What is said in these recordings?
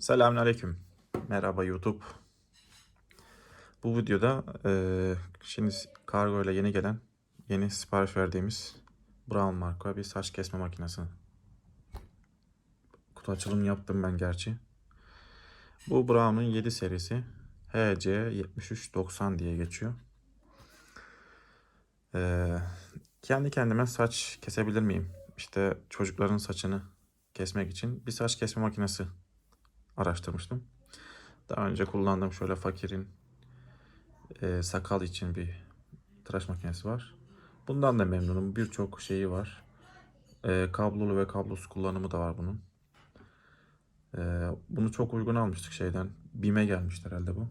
Selamünaleyküm. Merhaba YouTube. Bu videoda eee, şimdi kargo ile yeni gelen yeni sipariş verdiğimiz Brown marka bir saç kesme makinesi. Kutu açılımı yaptım ben gerçi. Bu Brown'un 7 serisi HC7390 diye geçiyor. Eee, kendi kendime saç kesebilir miyim? İşte çocukların saçını kesmek için bir saç kesme makinesi araştırmıştım. Daha önce kullandığım şöyle fakirin e, sakal için bir tıraş makinesi var. Bundan da memnunum. Birçok şeyi var. E, kablolu ve kablosuz kullanımı da var bunun. E, bunu çok uygun almıştık şeyden. Bime gelmişti herhalde bu.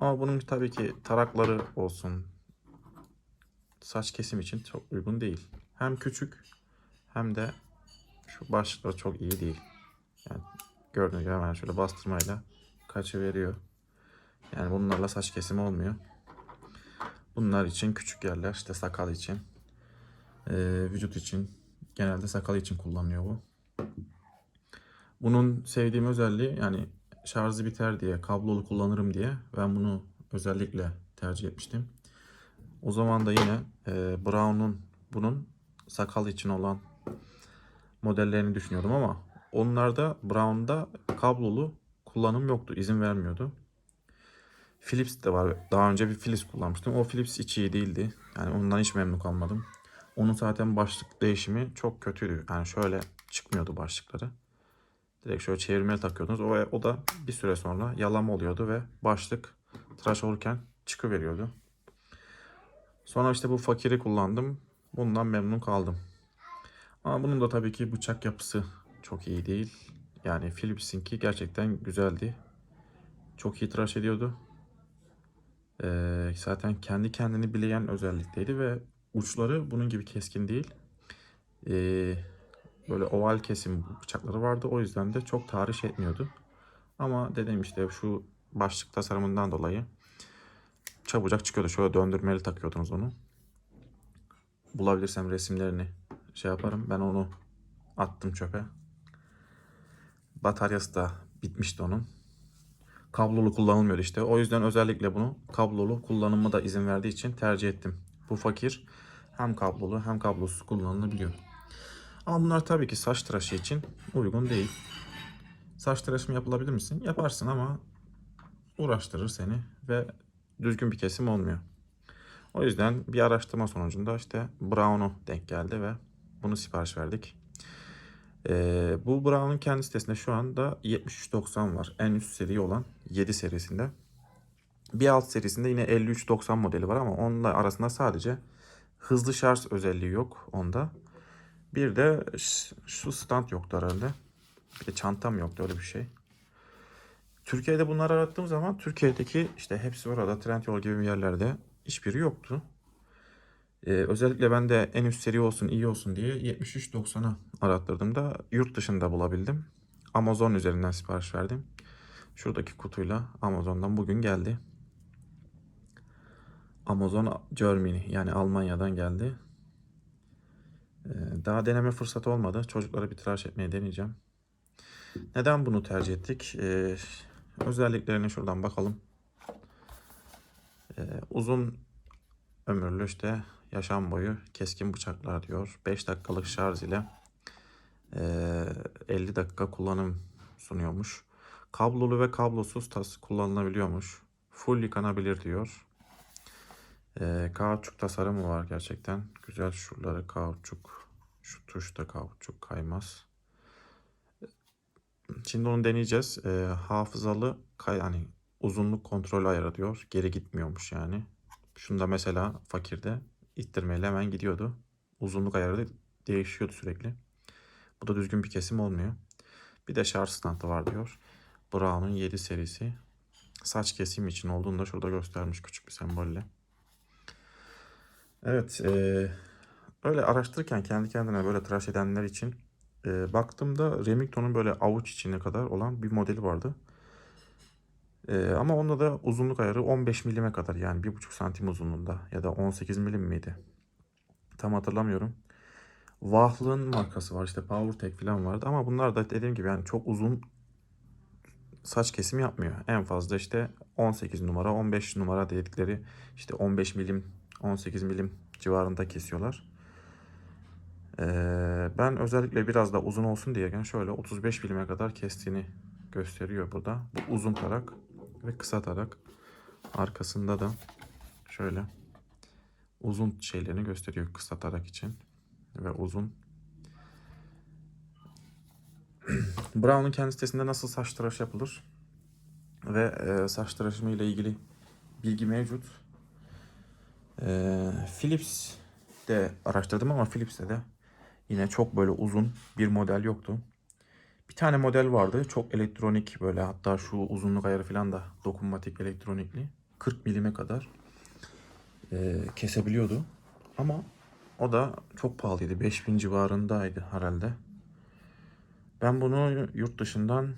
Ama bunun tabii ki tarakları olsun. Saç kesim için çok uygun değil. Hem küçük hem de şu başlıkları çok iyi değil. Yani Gördüğünüz gibi hemen şöyle bastırmayla kaçı veriyor. Yani bunlarla saç kesimi olmuyor. Bunlar için küçük yerler işte sakal için, eee, vücut için, genelde sakal için kullanılıyor bu. Bunun sevdiğim özelliği yani şarjı biter diye, kablolu kullanırım diye ben bunu özellikle tercih etmiştim. O zaman da yine eee Brown'un bunun sakal için olan modellerini düşünüyordum ama onlarda Brown'da kablolu kullanım yoktu. izin vermiyordu. Philips de var. Daha önce bir Philips kullanmıştım. O Philips hiç iyi değildi. Yani ondan hiç memnun kalmadım. Onun zaten başlık değişimi çok kötüydü. Yani şöyle çıkmıyordu başlıkları. Direkt şöyle çevirmeli takıyordunuz. O, o da bir süre sonra yalama oluyordu ve başlık tıraş olurken çıkıveriyordu. Sonra işte bu fakiri kullandım. Bundan memnun kaldım. Ama bunun da tabii ki bıçak yapısı çok iyi değil. Yani Philips'inki gerçekten güzeldi. Çok iyi tıraş ediyordu. Ee, zaten kendi kendini bileyen özellikteydi ve uçları bunun gibi keskin değil. Ee, böyle oval kesim bıçakları vardı. O yüzden de çok tahriş etmiyordu. Ama dediğim işte şu başlık tasarımından dolayı çabucak çıkıyordu. Şöyle döndürmeli takıyordunuz onu. Bulabilirsem resimlerini şey yaparım. Ben onu attım çöpe. Bataryası da bitmişti onun. Kablolu kullanılmıyordu işte. O yüzden özellikle bunu kablolu kullanımı da izin verdiği için tercih ettim. Bu fakir hem kablolu hem kablosuz kullanılabiliyor. Ama bunlar tabii ki saç tıraşı için uygun değil. Saç tıraşı mı yapılabilir misin? Yaparsın ama uğraştırır seni ve düzgün bir kesim olmuyor. O yüzden bir araştırma sonucunda işte Brown'u denk geldi ve bunu sipariş verdik. Ee, bu Brown'un kendi sitesinde şu anda 7390 var. En üst seri olan 7 serisinde. Bir alt serisinde yine 5390 modeli var ama onunla arasında sadece hızlı şarj özelliği yok onda. Bir de şu stand yoktu herhalde. Bir de çantam yoktu öyle bir şey. Türkiye'de bunları arattığım zaman Türkiye'deki işte hepsi orada Trendyol gibi yerlerde hiçbiri yoktu. Ee, özellikle ben de en üst seri olsun iyi olsun diye 73.90'a arattırdığımda yurt dışında bulabildim. Amazon üzerinden sipariş verdim. Şuradaki kutuyla Amazon'dan bugün geldi. Amazon Germany yani Almanya'dan geldi. Ee, daha deneme fırsatı olmadı. Çocuklara bir tıraş etmeye deneyeceğim. Neden bunu tercih ettik? Ee, özelliklerine şuradan bakalım. Ee, uzun ömürlü işte yaşam boyu keskin bıçaklar diyor. 5 dakikalık şarj ile eee, 50 dakika kullanım sunuyormuş. Kablolu ve kablosuz tas kullanılabiliyormuş. Full yıkanabilir diyor. Eee kauçuk tasarımı var gerçekten. Güzel şuraları kauçuk. Şu tuş da kauçuk kaymaz. Şimdi onu deneyeceğiz. Eee, hafızalı kay hani uzunluk kontrol ayarı diyor. Geri gitmiyormuş yani. Şunda mesela fakirde ittirmeyle hemen gidiyordu. Uzunluk ayarı da değişiyordu sürekli. Bu da düzgün bir kesim olmuyor. Bir de şarj standı var diyor. Brown'un 7 serisi. Saç kesim için olduğunu da şurada göstermiş küçük bir sembolle. Evet. eee, öyle araştırırken kendi kendine böyle tıraş edenler için eee, baktığımda Remington'un böyle avuç içine kadar olan bir modeli vardı. Ee, ama onda da uzunluk ayarı 15 milime kadar yani 1,5 santim uzunluğunda ya da 18 milim miydi? Tam hatırlamıyorum. Wahl'ın markası var işte PowerTech falan vardı ama bunlar da dediğim gibi yani çok uzun saç kesimi yapmıyor. En fazla işte 18 numara, 15 numara dedikleri işte 15 milim, 18 milim civarında kesiyorlar. Ee, ben özellikle biraz da uzun olsun diye yani şöyle 35 milime kadar kestiğini gösteriyor burada. Bu uzun tarak ve kısa tarak. Arkasında da şöyle uzun şeylerini gösteriyor kısa tarak için ve uzun. Brown'un kendi sitesinde nasıl saç tıraşı yapılır ve e, saç tıraşımı ile ilgili bilgi mevcut. E, Philips de araştırdım ama Philips'te de yine çok böyle uzun bir model yoktu. Bir tane model vardı. Çok elektronik böyle hatta şu uzunluk ayarı falan da dokunmatik elektronikli. 40 milime kadar e, kesebiliyordu. Ama o da çok pahalıydı. 5000 civarındaydı herhalde. Ben bunu yurt dışından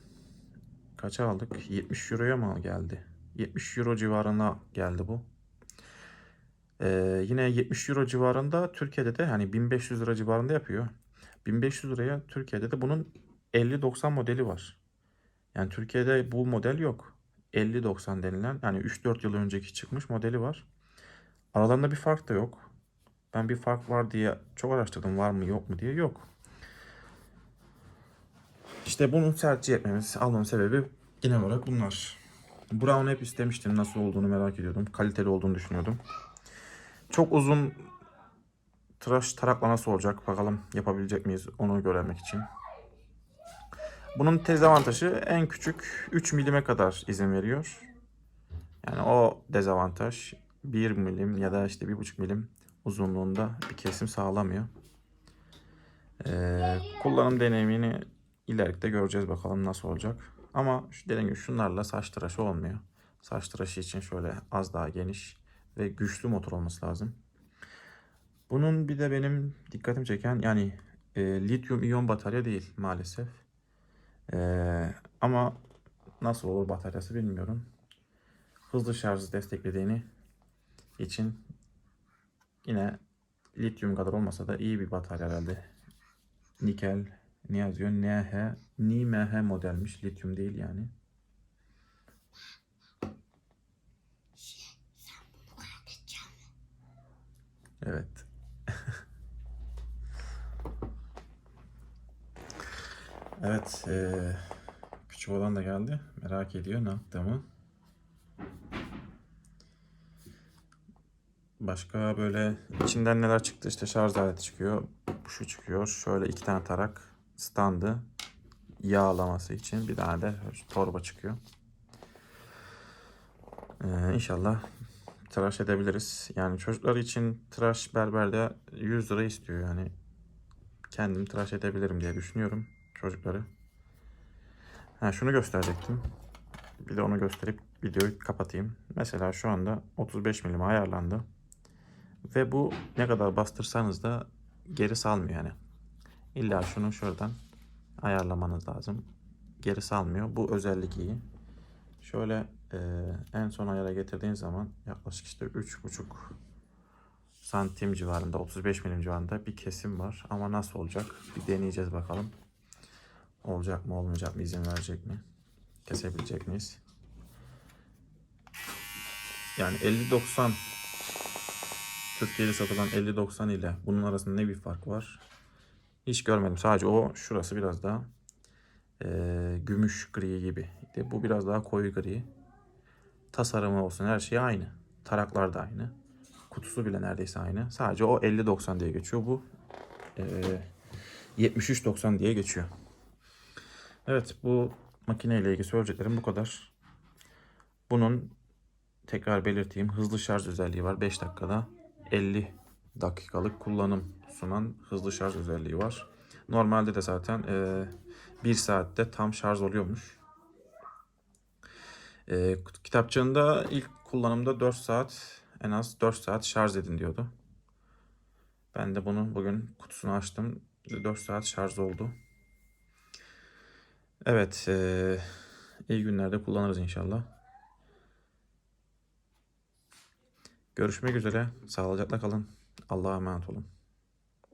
kaça aldık? 70 euroya mı geldi? 70 euro civarına geldi bu. Ee, yine 70 euro civarında Türkiye'de de hani 1500 lira civarında yapıyor. 1500 liraya Türkiye'de de bunun 50-90 modeli var. Yani Türkiye'de bu model yok. 50-90 denilen yani 3-4 yıl önceki çıkmış modeli var. Aralarında bir fark da yok. Ben bir fark var diye çok araştırdım var mı yok mu diye yok. İşte bunu tercih etmemiz, almamın sebebi genel olarak bunlar. Brown hep istemiştim. Nasıl olduğunu merak ediyordum. Kaliteli olduğunu düşünüyordum. Çok uzun tıraş tarakla nasıl olacak? Bakalım yapabilecek miyiz onu görmek için. Bunun dezavantajı en küçük 3 milime kadar izin veriyor. Yani o dezavantaj 1 milim ya da işte 1,5 milim uzunluğunda bir kesim sağlamıyor. Ee, kullanım deneyimini ileride göreceğiz bakalım nasıl olacak. Ama şu dediğim gibi şunlarla saç tıraşı olmuyor. Saç tıraşı için şöyle az daha geniş ve güçlü motor olması lazım. Bunun bir de benim dikkatimi çeken yani e, lityum iyon batarya değil maalesef. E, ama nasıl olur bataryası bilmiyorum. Hızlı şarjı desteklediğini için yine lityum kadar olmasa da iyi bir batarya herhalde. Nikel ne yazıyor? NH, NiMH modelmiş. Lityum değil yani. Evet. Evet. eee, küçük olan da geldi. Merak ediyor ne yaptığımı. Başka böyle içinden neler çıktı? İşte şarj aleti çıkıyor. Şu çıkıyor. Şöyle iki tane tarak standı yağlaması için bir tane de torba çıkıyor. Ee, inşallah tıraş edebiliriz. Yani çocuklar için tıraş berberde 100 lira istiyor yani. Kendim tıraş edebilirim diye düşünüyorum çocukları. Ha, şunu gösterecektim. Bir de onu gösterip videoyu kapatayım. Mesela şu anda 35 milim ayarlandı. Ve bu ne kadar bastırsanız da geri salmıyor yani. İlla şunu şuradan ayarlamanız lazım. Geri salmıyor. Bu özellik iyi. Şöyle e, en son ayara getirdiğin zaman yaklaşık işte 3,5 santim civarında 35 milim civarında bir kesim var. Ama nasıl olacak? Bir deneyeceğiz bakalım. Olacak mı olmayacak mı izin verecek mi? Kesebilecek miyiz? Yani 50-90 Türkiye'de satılan 50-90 ile bunun arasında ne bir fark var? Hiç görmedim. Sadece o şurası biraz daha e, gümüş gri gibi. İşte bu biraz daha koyu gri. Tasarımı olsun her şey aynı. Taraklar da aynı. Kutusu bile neredeyse aynı. Sadece o 50-90 diye geçiyor. Bu e, 73-90 diye geçiyor. Evet bu makine ile ilgili söyleyeceklerim bu kadar. Bunun tekrar belirteyim hızlı şarj özelliği var 5 dakikada 50 dakikalık kullanım sunan hızlı şarj özelliği var. Normalde de zaten e, 1 saatte tam şarj oluyormuş. E, kitapçığında ilk kullanımda 4 saat en az 4 saat şarj edin diyordu. Ben de bunu bugün kutusunu açtım. 4 saat şarj oldu. Evet, e, iyi günlerde kullanırız inşallah. Görüşmek üzere. Sağlıcakla kalın. Allah'a emanet olun.